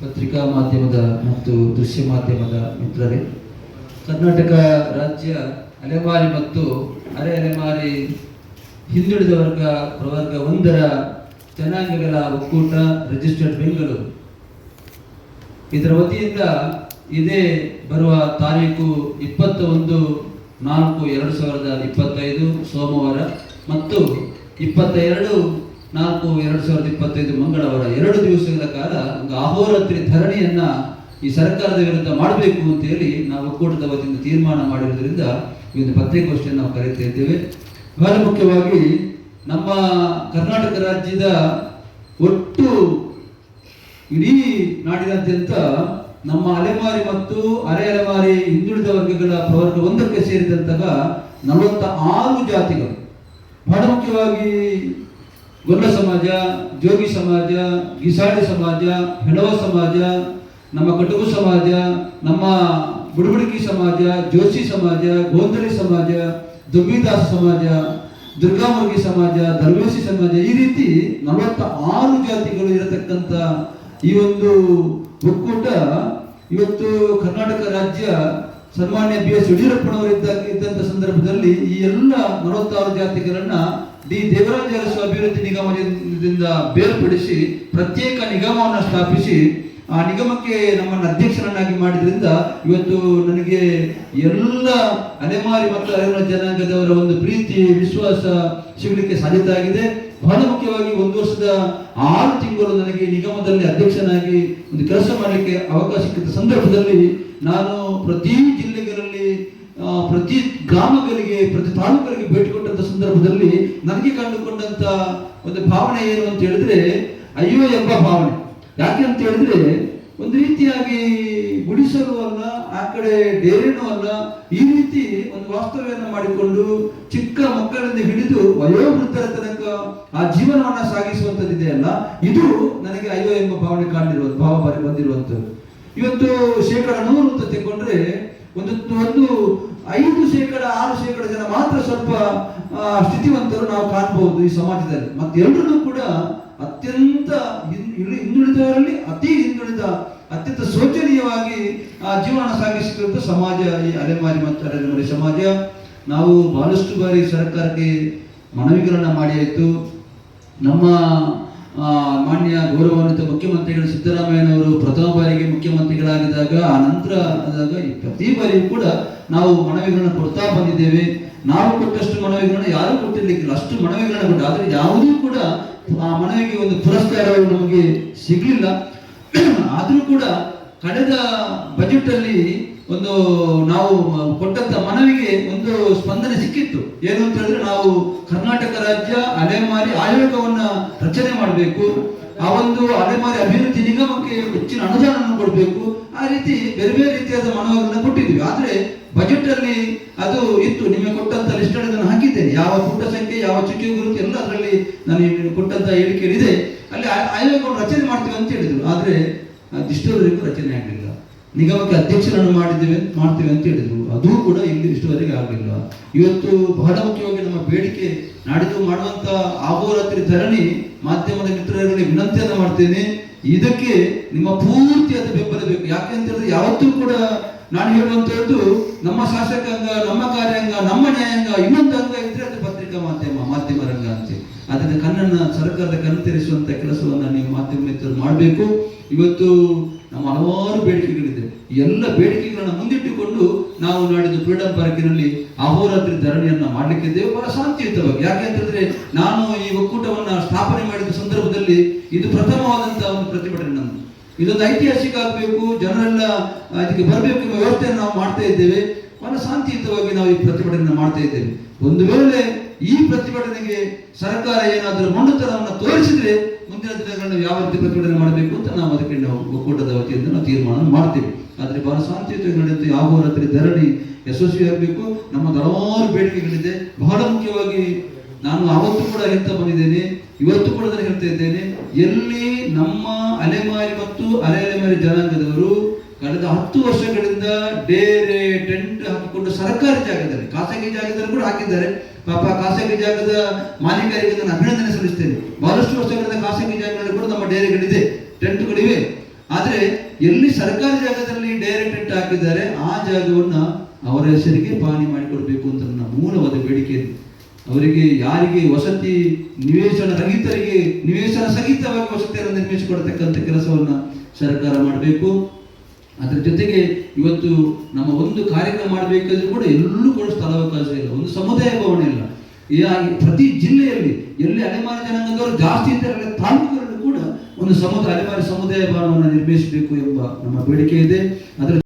ಪತ್ರಿಕಾ ಮಾಧ್ಯಮದ ಮತ್ತು ದೃಶ್ಯ ಮಾಧ್ಯಮದ ಮಿತ್ರರೇ, ಕರ್ನಾಟಕ ರಾಜ್ಯ ಅಲೆಮಾರಿ ಮತ್ತು ಅರೆ ಅಲೆಮಾರಿ ಹಿಂದುಳಿದ ವರ್ಗ ಪ್ರವರ್ಗ ಒಂದರ ಜನಾಂಗಗಳ ಒಕ್ಕೂಟ ರಿಜಿಸ್ಟರ್ಡ್ ಬೆಂಗಳೂರು. ಇದರ ವತಿಯಿಂದ ಇದೇ ಬರುವ ತಾರೀಕು ಇಪ್ಪತ್ತ ಒಂದು, ನಾಲ್ಕು, ಎರಡು ಸಾವಿರದ ಇಪ್ಪತ್ತೈದು ಸೋಮವಾರ ಮತ್ತು ಇಪ್ಪತ್ತ ಎರಡು ನಾಲ್ಕು ಎರಡು ಸಾವಿರದ ಇಪ್ಪತ್ತೈದು ಮಂಗಳವಾರ ಎರಡು ದಿವಸಗಳ ಕಾಲ ಒಂದು ಅಹೋರಾತ್ರಿ ಧರಣಿಯನ್ನ ಈ ಸರ್ಕಾರದ ವಿರುದ್ಧ ಮಾಡಬೇಕು ಅಂತ ಹೇಳಿ ನಾವು ಒಕ್ಕೂಟದ ವತಿಯಿಂದ ತೀರ್ಮಾನ ಮಾಡಿರುವುದರಿಂದ ಈ ಒಂದು ಪತ್ರಿಕಾಗೋಷ್ಠಿಯನ್ನು ನಾವು ಕರೀತಾ ಇದ್ದೇವೆ. ಬಹಳ ಮುಖ್ಯವಾಗಿ ನಮ್ಮ ಕರ್ನಾಟಕ ರಾಜ್ಯದ ಒಟ್ಟು ಇಡೀ ನಾಡಿನಾದ್ಯಂತ ನಮ್ಮ ಅಲೆಮಾರಿ ಮತ್ತು ಅರೆ ಅಲೆಮಾರಿ ಹಿಂದುಳಿದ ವರ್ಗಗಳ ಪ್ರವರ್ಗ ಒಂದಕ್ಕೆ ಸೇರಿದಂತಹ ನಲವತ್ತ ಆರು ಜಾತಿಗಳು. ಬಹಳ ಮುಖ್ಯವಾಗಿ ಗೊಲ್ಲ ಸಮಾಜ, ಜೋಗಿ ಸಮಾಜ, ಗಿಸಾಡಿ ಸಮಾಜ, ಹೆಣವ ಸಮಾಜ, ನಮ್ಮ ಕಟುಕು ಸಮಾಜ, ನಮ್ಮ ಬುಡಬುಡಿಕಿ ಸಮಾಜ, ಜೋಶಿ ಸಮಾಜ ಗೋಂದಳಿ ಸಮಾಜ ದುಬ್ಬಿದಾಸ ಸಮಾಜ, ದುರ್ಗಾಮುರ್ಗಿ ಸಮಾಜ ದರ್ವೇಶಿ ಸಮಾಜ, ಈ ರೀತಿ ನಲವತ್ತ ಆರು ಜಾತಿಗಳು ಇರತಕ್ಕಂಥ ಈ ಒಂದು ಒಕ್ಕೂಟ ಇವತ್ತು ಕರ್ನಾಟಕ ರಾಜ್ಯ ಸನ್ಮಾನ್ಯ ಬಿ ಎಸ್ ಯಡಿಯೂರಪ್ಪನವರು ಇದ್ದಂಥ ಸಂದರ್ಭದಲ್ಲಿ ಈ ಎಲ್ಲ ನಲವತ್ತಾರು ಜಾತಿಗಳನ್ನ ಡಿ ದೇವರಾಜ ಅರಸು ಅಭಿವೃದ್ಧಿ ನಿಗಮದಿಂದ ಬೇರ್ಪಡಿಸಿ ಪ್ರತ್ಯೇಕ ನಿಗಮವನ್ನು ಸ್ಥಾಪಿಸಿ, ಆ ನಿಗಮಕ್ಕೆ ನಮ್ಮನ್ನು ಅಧ್ಯಕ್ಷರನ್ನಾಗಿ ಮಾಡಿದ್ರಿಂದ ಇವತ್ತು ನನಗೆ ಎಲ್ಲ ಅಲೆಮಾರಿ ಮತ್ತು ಅಲೆಮಾರಿ ಜನಾಂಗದವರ ಒಂದು ಪ್ರೀತಿ, ವಿಶ್ವಾಸ ಸಿಗಲಿಕ್ಕೆ ಸಾಧ್ಯತೆ ಆಗಿದೆ. ಬಹಳ ಮುಖ್ಯವಾಗಿ ಒಂದು ವರ್ಷದ ಆರು ತಿಂಗಳು ನನಗೆ ನಿಗಮದಲ್ಲಿ ಅಧ್ಯಕ್ಷನಾಗಿ ಒಂದು ಕೆಲಸ ಮಾಡಲಿಕ್ಕೆ ಅವಕಾಶ ಸಿಕ್ಕಿದ ಸಂದರ್ಭದಲ್ಲಿ ನಾನು ಪ್ರತಿ ಜಿಲ್ಲೆಗಳಲ್ಲಿ ಪ್ರತಿ ಗ್ರಾಮಗಳಿಗೆ, ಪ್ರತಿ ತಾಲೂಕುಗಳಿಗೆ ಭೇಟಿ ಕೊಟ್ಟಂತ ಸಂದರ್ಭದಲ್ಲಿ ನನಗೆ ಕಂಡುಕೊಂಡಂತ ಒಂದು ಭಾವನೆ ಏನು ಅಂತ ಹೇಳಿದ್ರೆ, ಅಯ್ಯೋ ಎಂಬ ಭಾವನೆ. ಯಾಕೆ ಅಂತ ಹೇಳಿದ್ರೆ, ಒಂದು ರೀತಿಯಾಗಿ ಗುಡಿಸಲು ಅಲ್ಲ ಆ ಕಡೆ ಡೇರೇನೂ ಅಲ್ಲ ಈ ರೀತಿ ಒಂದು ವಾಸ್ತವ್ಯವನ್ನು ಮಾಡಿಕೊಂಡು ಚಿಕ್ಕ ಮಕ್ಕಳಿಂದ ಹಿಡಿದು ವಯೋವೃದ್ಧರ ತನಕ ಆ ಜೀವನವನ್ನ ಅಲ್ಲ, ಇದು ನನಗೆ ಅಯ್ಯೋ ಎಂಬ ಭಾವನೆ ಕಾಣಿರುವ ಭಾವ ಬಂದಿರುವಂತದ್ದು ಇವತ್ತು ಶೇಕಡ ನೂರು ಅಂತ ತೆಗೊಂಡ್ರೆ ಒಂದು ಒಂದು ಐದು ಶೇಕಡ, ಆರು ಶೇಕಡ ಜನ ಮಾತ್ರ ಸ್ವಲ್ಪ ಸ್ಥಿತಿವಂತರು ನಾವು ಕಾಣಬಹುದು ಈ ಸಮಾಜದಲ್ಲಿ. ಮತ್ತೆ ಎಲ್ಲರೂ ಕೂಡ ಅತ್ಯಂತ ಹಿಂದುಳಿದವರಲ್ಲಿ ಅತಿ ಹಿಂದುಳಿದ, ಅತ್ಯಂತ ಶೋಚನೀಯವಾಗಿ ಜೀವನ ಸಾಗಿಸಿದಂಥ ಸಮಾಜ ಈ ಅಲೆಮಾರಿ ಮತ್ತು ಅಲೆಮಾರಿ ಸಮಾಜ. ನಾವು ಬಹಳಷ್ಟು ಬಾರಿ ಸರ್ಕಾರಕ್ಕೆ ಮನವಿಗಳನ್ನ ಆಯಿತು. ನಮ್ಮ ಮಾನ್ಯ ಗೌರವಾನ್ವಿತ ಮುಖ್ಯಮಂತ್ರಿಗಳು ಸಿದ್ದರಾಮಯ್ಯನವರು ಪ್ರಥಮ ಬಾರಿಗೆ ಮುಖ್ಯಮಂತ್ರಿಗಳಾಗಿದ್ದಾಗ, ಆ ನಂತರ ಆದಾಗ ಪ್ರತಿ ಬಾರಿಯೂ ಕೂಡ ನಾವು ಮನವಿಗಳನ್ನು ಕೊಡ್ತಾ ಬಂದಿದ್ದೇವೆ. ನಾವು ಕೊಟ್ಟಷ್ಟು ಮನವಿಗಳನ್ನ ಯಾರೂ ಕೊಟ್ಟಿರ್ಲಿಕ್ಕಿಲ್ಲ. ಅಷ್ಟು ಮನವಿಗಳನ್ನ ಕೊಟ್ಟು, ಆದರೆ ಯಾವುದೂ ಕೂಡ ಆ ಮನವಿಗೆ ಒಂದು ಪುರಸ್ಕಾರ ನಮಗೆ ಸಿಗಲಿಲ್ಲ. ಆದರೂ ಕೂಡ ಕಳೆದ ಬಜೆಟ್ ಅಲ್ಲಿ ಒಂದು ನಾವು ಕೊಟ್ಟಂತ ಮನವಿಗೆ ಒಂದು ಸ್ಪಂದನೆ ಸಿಕ್ಕಿತ್ತು. ಏನು ಅಂತ ಹೇಳಿದ್ರೆ ನಾವು ಕರ್ನಾಟಕ ರಾಜ್ಯ ಅಲೆಮಾರಿ ರಚನೆ ಮಾಡಬೇಕು, ಆ ಒಂದು ಅಲೆಮಾರಿ ಅಭಿವೃದ್ಧಿ ನಿಗಮಕ್ಕೆ ಹೆಚ್ಚಿನ ಅನುದಾನವನ್ನು ಕೊಡಬೇಕು, ಆ ರೀತಿ ಬೇರೆ ಬೇರೆ ರೀತಿಯಾದ ಮನವಿಗಳನ್ನ ಕೊಟ್ಟಿದ್ವಿ ಆದ್ರೆ ಬಜೆಟ್ ಅಲ್ಲಿ ಅದು ಇತ್ತು. ನಿಮಗೆ ಕೊಟ್ಟಂತ ಲಿಸ್ಟ್ ನಾನು ಹಾಕಿದ್ದೇನೆ. ಯಾವ ಪುಟ ಸಂಖ್ಯೆ, ಯಾವ ಚುಕ್ಕಿ ಗುರುತು ಎಲ್ಲ ಅದರಲ್ಲಿ ನಾನು ಕೊಟ್ಟಂತ ಹೇಳಿಕೆ ಇದೆ ಅಲ್ಲಿ ಆ- ಆಯೋಗವನ್ನು ರಚನೆ ಮಾಡ್ತೀವಿ ಅಂತ ಹೇಳಿದ್ರು. ಆದ್ರೆ ಇಷ್ಟವರೆಗೂ ರಚನೆ ಆಗಲಿಲ್ಲ. ನಿಗಮಕ್ಕೆ ಅಧ್ಯಕ್ಷರನ್ನು ಮಾಡಿದ್ದೇವೆ, ಮಾಡ್ತೇವೆ ಅಂತ ಹೇಳಿದ್ರು. ಅದು ಕೂಡ ಇಲ್ಲಿ ಇಷ್ಟುವರೆಗೆ ಆಗಲಿಲ್ಲ. ಇವತ್ತು ಬಹಳ ಮುಖ್ಯವಾಗಿ ನಮ್ಮ ಬೇಡಿಕೆ ನಾಡಿದ್ದು ಮಾಡುವಂತ ಆಹೋರಾತ್ರಿ ಧರಣಿ ಮಾಧ್ಯಮದ ಮಿತ್ರರಲ್ಲಿ ವಿನಂತಿಯನ್ನು ಮಾಡ್ತೇನೆ. ಇದಕ್ಕೆ ನಿಮ್ಮ ಪೂರ್ತಿಯಾದ ಬೆಂಬಲ ಬೇಕು. ಯಾಕೆ ಅಂತ ಹೇಳಿದ್ರೆ ಯಾವತ್ತೂ ಕೂಡ ನಾನು ಹೇಳುವಂತದ್ದು ನಮ್ಮ ಶಾಸಕಾಂಗ ನಮ್ಮ ಕಾರ್ಯಾಂಗ, ನಮ್ಮ ನ್ಯಾಯಾಂಗ, ಇನ್ನೊಂದು ಅಂಗ ಇದ್ರೆ ಅದು ಪತ್ರಿಕಾ ಮಾಧ್ಯಮ ಮಾಧ್ಯಮ ರಂಗ ಅಂತ. ಅದನ್ನು ಕನ್ನಡ ಸರ್ಕಾರದ ಕಣ್ಣು ತೆರೆಸುವಂತ ಕೆಲಸವನ್ನ ನೀವು ಮಾಧ್ಯಮ ಮಿತ್ರರು ಮಾಡಬೇಕು. ಇವತ್ತು ನಮ್ಮ ಹಲವಾರು ಬೇಡಿಕೆಗಳಿದೆ. ಎಲ್ಲ ಬೇಡಿಕೆಗಳನ್ನು ಮುಂದಿಟ್ಟುಕೊಂಡು ನಾವು ನಾಡಿದ್ದು ಫ್ರೀಡಮ್ ಪಾರ್ಕಿನಲ್ಲಿ ಅಹೋರಾತ್ರಿ ಧರಣಿಯನ್ನು ಮಾಡಲಿಕ್ಕಿದ್ದೇವೆ ಬಹಳ ಶಾಂತಿಯುತವಾಗಿ. ಯಾಕೆ ಅಂತಂದ್ರೆ ನಾನು ಈ ಒಕ್ಕೂಟವನ್ನು ಸ್ಥಾಪನೆ ಮಾಡಿದ ಸಂದರ್ಭದಲ್ಲಿ ಇದು ಪ್ರಥಮವಾದಂತಹ ಒಂದು ಪ್ರತಿಭಟನೆ ನಮ್ಮದು ಇದೊಂದು ಐತಿಹಾಸಿಕ ಆಗಬೇಕು, ಜನರೆಲ್ಲ ಅದಕ್ಕೆ ಬರಬೇಕು ಎಂಬ ವ್ಯವಸ್ಥೆಯನ್ನು ನಾವು ಮಾಡ್ತಾ ಇದ್ದೇವೆ. ಬಹಳ ಶಾಂತಿಯುತವಾಗಿ ನಾವು ಈ ಪ್ರತಿಭಟನೆ ಮಾಡ್ತಾ ಇದ್ದೇವೆ. ಒಂದು ವೇಳೆ ಈ ಪ್ರತಿಭಟನೆಗೆ ಸರ್ಕಾರ ಏನಾದರೂ ಮೊಂಡುತನವನ್ನು ತೋರಿಸಿದ್ರೆ ಮುಂದಿನ ದಿನಗಳನ್ನು ಯಾವ ರೀತಿ ಪ್ರತಿಭಟನೆ ಮಾಡಬೇಕು ಅಂತ ನಾವು ಅದಕ್ಕೆ ನಾವು ಒಕ್ಕೂಟದ ವತಿಯಿಂದ ನಾವು ತೀರ್ಮಾನ ಮಾಡ್ತೇವೆ. ಆದರೆ ಬಹಳ ಶಾಂತಿಯುತವಾಗಿ ನಡೆಯುತ್ತೆ. ಯಾವ ರಾತ್ರಿ ಧರಣಿ ಯಶಸ್ವಿಯಾಗಬೇಕು ನಮ್ಮ ಹಲವಾರು ಬೇಡಿಕೆಗಳಿದೆ. ಬಹಳ ಮುಖ್ಯವಾಗಿ ನಾನು ಅವತ್ತು ಕೂಡ ಹೇಳ್ತಾ ಬಂದಿದ್ದೇನೆ, ಇವತ್ತು ಕೂಡ ಹೇಳ್ತಾ ಇದ್ದೇನೆ. ಎಲ್ಲಿ ನಮ್ಮ ಅಲೆಮಾರಿ ಮತ್ತು ಅಲೆ ಅಲೆಮಾರಿ ಜನಾಂಗದವರು ಕಳೆದ ಹತ್ತು ವರ್ಷಗಳಿಂದ ಡೇರೆ ಟೆಂಟ್ ಹಾಕಿಕೊಂಡು ಸರ್ಕಾರಿ ಜಾಗದಲ್ಲಿ, ಖಾಸಗಿ ಜಾಗದಲ್ಲಿ ಕೂಡ ಹಾಕಿದ್ದಾರೆ. ಪಾಪ ಖಾಸಗಿ ಜಾಗದ ಮಾಲೀಕರಿಗೆ ನಾನು ಅಭಿನಂದನೆ ಸಲ್ಲಿಸ್ತೇನೆ. ಬಹಳಷ್ಟು ವರ್ಷಗಳಿಂದ ಖಾಸಗಿ ಜಾಗದಲ್ಲಿ ಕೂಡ ನಮ್ಮ ಡೇರೆಗಳಿದೆ, ಟೆಂಟ್ಗಳಿವೆ. ಆದರೆ ಎಲ್ಲಿ ಸರ್ಕಾರಿ ಜಾಗದಲ್ಲಿ ಡೇರೆ ಟೆಂಟ್ ಹಾಕಿದ್ದಾರೆ, ಆ ಜಾಗವನ್ನ ಅವರ ಹೆಸರಿಗೆ ಪಾನಿ ಮಾಡಿಕೊಡ್ಬೇಕು ಅಂತ ನನ್ನ ಮೂಲವಾದ ಬೇಡಿಕೆ ಅವರಿಗೆ ಯಾರಿಗೆ ವಸತಿ ನಿವೇಶನ ರಹಿತರಿಗೆ, ನಿವೇಶನ ಸಹಿತವಾಗಿ ವಸತಿಯನ್ನು ನಿರ್ಮಿಸಿಕೊಡ್ತಕ್ಕಂಥ ಕೆಲಸವನ್ನ ಸರ್ಕಾರ ಮಾಡಬೇಕು. ಅದರ ಜೊತೆಗೆ ಇವತ್ತು ನಮ್ಮ ಒಂದು ಕಾರ್ಯಕ್ರಮ ಮಾಡಬೇಕಾದ್ರೂ ಕೂಡ ಎಲ್ಲೂ ಕೂಡ ಸ್ಥಳಾವಕಾಶ ಇಲ್ಲ. ಒಂದು ಸಮುದಾಯ ಭವನ ಇಲ್ಲ. ಹೀಗಾಗಿ ಪ್ರತಿ ಜಿಲ್ಲೆಯಲ್ಲಿ ಎಲ್ಲಿ ಅಲೆಮಾರಿ ಜನಾಂಗದವರು ಜಾಸ್ತಿ ಇದ್ದಾರೆ ತಾಲೂಕುಗಳಲ್ಲೂ ಕೂಡ ಒಂದು ಸಮುದಾಯ ಅಲೆಮಾರಿ ಸಮುದಾಯ ಭವನವನ್ನು ನಿರ್ಮಿಸಬೇಕು ಎಂಬ ನಮ್ಮ ಬೇಡಿಕೆ ಇದೆ. ಅದರ